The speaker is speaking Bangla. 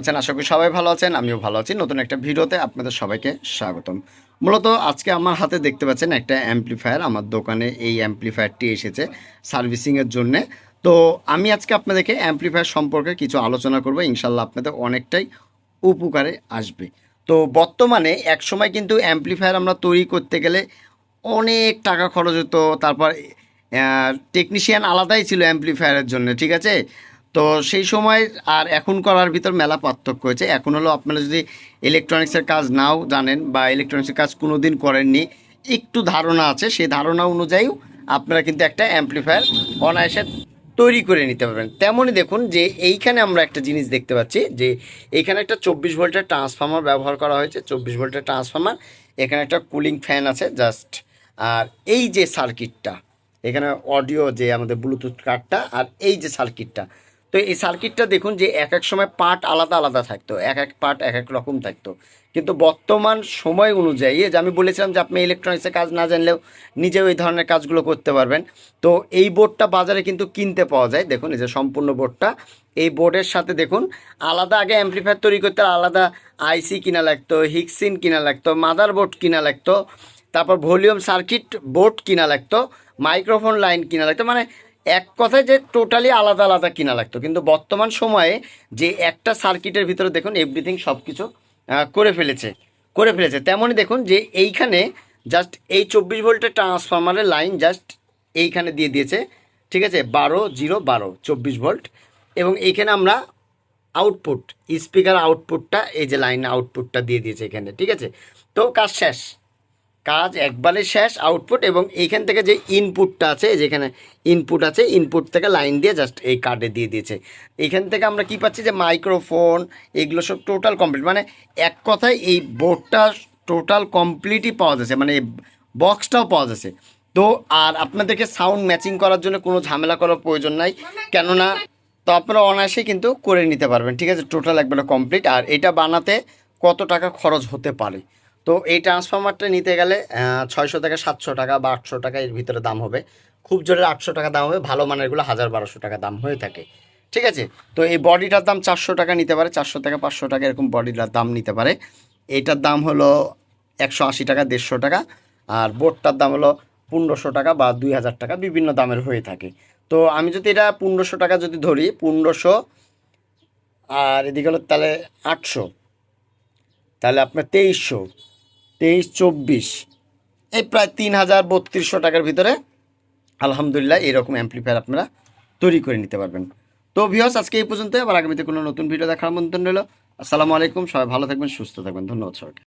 আছেন? আশা করি সবাই ভালো আছেন, আমিও ভালো আছি। নতুন একটা ভিডিওতে আপনাদের সবাইকে স্বাগতম। মূলত আজকে আমার হাতে দেখতে পাচ্ছেন একটা অ্যাম্পলিফায়ার আমার দোকানে এই অ্যাম্পলিফায়ারটি এসেছে সার্ভিসিংয়ের জন্যে। তো আমি আজকে আপনাদেরকে অ্যাম্পলিফায়ার সম্পর্কে কিছু আলোচনা করব, ইনশাল্লাহ আপনাদের অনেকটাই উপকারে আসবে। তো বর্তমানে এক সময় কিন্তু অ্যাম্পলিফায়ার আমরা তৈরি করতে গেলে অনেক টাকা খরচ হতো, তারপর টেকনিশিয়ান আলাদাই ছিল অ্যাম্পলিফায়ারের জন্য, ঠিক আছে? তো সেই সময় আর এখন করার ভিতর মেলা পার্থক্য হয়েছে। এখন হলো আপনারা যদি ইলেকট্রনিক্সের কাজ নাও জানেন বা ইলেকট্রনিক্সের কাজ কোনো দিন করেননি, একটু ধারণা আছে। সেই ধারণা অনুযায়ীও আপনারা কিন্তু একটা অ্যাম্পলিফায়ার অনায়াসে তৈরি করে নিতে পারবেন। তেমনই দেখুন যে এইখানে আমরা একটা জিনিস দেখতে পাচ্ছি যে এইখানে একটা চব্বিশ ভোল্টের ট্রান্সফর্মার ব্যবহার করা হয়েছে। চব্বিশ ভোল্টের ট্রান্সফর্মার এখানে একটা কুলিং ফ্যান আছে জাস্ট আর এই যে সার্কিটটা এখানে অডিও যে আমাদের ব্লুটুথ কার্ডটা আর এই যে সার্কিটটা তো এই সার্কিটটা দেখুন যে এক এক সময় পার্ট আলাদা আলাদা থাকতো এক এক পার্ট এক এক রকম থাকতো। কিন্তু বর্তমান সময় অনুযায়ী যে আমি বলেছিলাম যে আপনি ইলেকট্রনিক্সের কাজ না জানলেও নিজেও এই ধরনের কাজগুলো করতে পারবেন। তো এই বোর্ডটা বাজারে কিন্তু কিনতে পাওয়া যায়। দেখুন এই যে সম্পূর্ণ বোর্ডটা। এই বোর্ডের সাথে দেখুন, আলাদা আগে অ্যাম্পলিফায়ার তৈরি করতে আলাদা আইসি কিনা লাগতো হিক্সিন কিনা লাগতো মাদার বোর্ড কিনা লাগতো, তারপর ভলিউম সার্কিট বোর্ড কিনা লাগতো মাইক্রোফোন লাইন কিনা লাগতো। মানে এক কথায় যে টোটালি আলাদা আলাদা কিনা লাগতো। কিন্তু বর্তমান সময়ে যে একটা সার্কিটের ভিতরে দেখুন এভরিথিং সব কিছু করে ফেলেছে করে ফেলেছে। তেমনই দেখুন যে এইখানে জাস্ট এই চব্বিশ ভোল্টের ট্রান্সফরমারের লাইন জাস্ট এইখানে দিয়ে দিয়েছে, ঠিক আছে? বারো, জিরো, বারো, চব্বিশ ভোল্ট। এবং এইখানে আমরা আউটপুট স্পিকার আউটপুটটা এই যে লাইন আউটপুটটা দিয়ে দিয়েছে এখানে, ঠিক আছে? তো কাজ শেষ। কাজ একবারে শেষ আউটপুট এবং এইখান থেকে যে ইনপুটটা আছে যেখানে ইনপুট আছে ইনপুট থেকে লাইন দিয়ে জাস্ট এই কার্ডে দিয়ে দিয়েছে। এইখান থেকে আমরা কি পাচ্ছি যে মাইক্রোফোন এগুলো সব টোটাল কমপ্লিট মানে এক কথায় এই বোর্ডটা টোটাল কমপ্লিটই পাওয়া যাচ্ছে মানে বক্সটাও পাওয়া যাচ্ছে। তো আর আপনাদেরকে সাউন্ড ম্যাচিং করার জন্য কোনো ঝামেলা করার প্রয়োজন নাই, কেননা তো আপনারা অনায়াসেই কিন্তু করে নিতে পারবেন, ঠিক আছে? টোটাল একবারে কমপ্লিট আর এটা বানাতে কত টাকা খরচ হতে পারে? তো এই ট্রান্সফর্মারটা নিতে গেলে ছয়শো থেকে সাতশো টাকা বা আটশো টাকা এর ভিতরে দাম হবে। খুব জোরে আটশো টাকা দাম হবে, ভালো মানেরগুলো হাজার বারোশো টাকা দাম হয়ে থাকে। ঠিক আছে? তো এই বডিটার দাম চারশো টাকা নিতে পারে, চারশো থেকে পাঁচশো টাকা এরকম বডিটার দাম নিতে পারে। এইটার দাম হলো একশো আশি টাকা, দেড়শো টাকা। আর বোর্ডটার দাম হলো পনেরোশো টাকা বা দুই হাজার টাকা, বিভিন্ন দামের হয়ে থাকে। তো আমি যদি এটা পনেরোশো টাকা যদি ধরি, পনেরোশো আর এদিকে হলো তাহলে আটশো। তাহলে আপনার তেইশশো। তেইশ, চব্বিশ। এই প্রায় তিন হাজার বত্রিশশো টাকার ভিতরে আলহামদুলিল্লাহ এরকম অ্যাম্পলিফায়ার আপনারা তৈরি করে নিতে পারবেন। তো ভিওস আজকে এই পর্যন্ত আবার আগামীতে কোনো নতুন ভিডিও দেখার আমন্ত্রণ রইল। আসসালামু আলাইকুম। সবাই ভালো থাকবেন, সুস্থ থাকবেন। ধন্যবাদ সবাইকে।